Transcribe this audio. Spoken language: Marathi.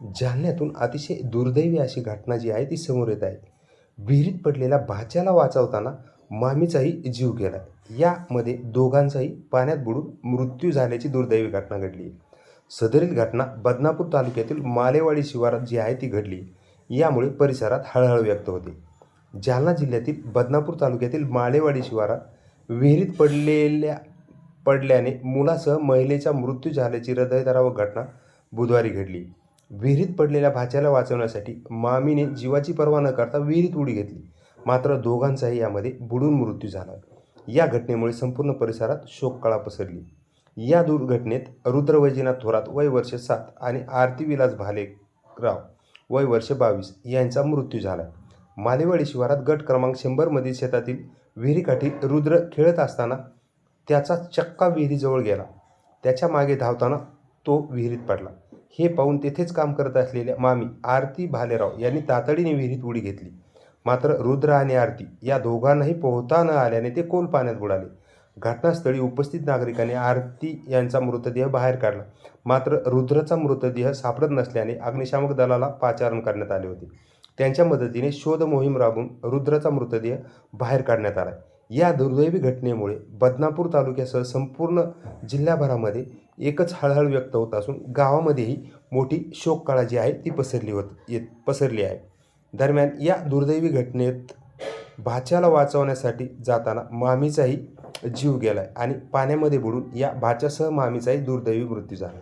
जालन्यातून अतिशय दुर्दैवी अशी घटना जी आहे ती समोर येत आहे. विहिरीत पडलेल्या भाच्याला वाचवताना मामीचाही जीव गेला यामध्ये दोघांचाही पाण्यात बुडून मृत्यू झाल्याची दुर्दैवी घटना घडली सदरील घटना बदनापूर तालुक्यातील मालेवाडी शिवारात जी आहे ती घडली यामुळे परिसरात हळहळ व्यक्त होते. जालना जिल्ह्यातील बदनापूर तालुक्यातील मालेवाडी शिवारात विहिरीत पडलेल्या पडल्याने मुलासह महिलेचा मृत्यू झाल्याची हृदयद्रावक घटना बुधवारी घडली. विहिरीत पडलेल्या भाच्याला वाचवण्यासाठी मामीने जीवाची पर्वा न करता विहिरीत उडी घेतली. मात्र दोघांचाही यामध्ये बुडून मृत्यू झाला. या घटनेमुळे संपूर्ण परिसरात शोककळा पसरली. या दुर्घटनेत रुद्रवैजीनाथ थोरात वय वर्ष सात आणि आरती विलास भालेराव वय वर्ष बावीस यांचा मृत्यू झाला. मालेवाडी शिवारात गट क्रमांक शंभरमधील शेतातील विहिरीकाठी रुद्र खेळत असताना त्याचा चक्का विहिरीजवळ गेला. त्याच्यामागे धावताना तो विहिरीत पडला. हे पाहून तेथेच काम करत असलेल्या मामी आरती भालेराव यांनी तातडीने विहिरीत उडी घेतली. मात्र रुद्र आणि आरती या दोघांनाही पोहता न आल्याने ते कोल पाण्यात बुडाले. घटनास्थळी उपस्थित नागरिकांनी आरती यांचा मृतदेह बाहेर काढला. मात्र रुद्रचा मृतदेह सापडत नसल्याने अग्निशामक दलाला पाचारण करण्यात आले होते. त्यांच्या मदतीने शोध मोहीम राबून रुद्रचा मृतदेह बाहेर काढण्यात आला. या दुर्दैवी घटनेमुळे बदनापूर तालुक्यासह संपूर्ण जिल्ह्याभरामध्ये एकच हळहळ व्यक्त होत असून गावामध्येही मोठी शोककळा जी आहे ती पसरली होत येत पसरली आहे. दरम्यान या दुर्दैवी घटनेत भाच्याला वाचवण्यासाठी जाताना मामीचाही जीव गेलाय आणि पाण्यामध्ये बुडून या भाच्यासह मामीचाही दुर्दैवी मृत्यू झाला.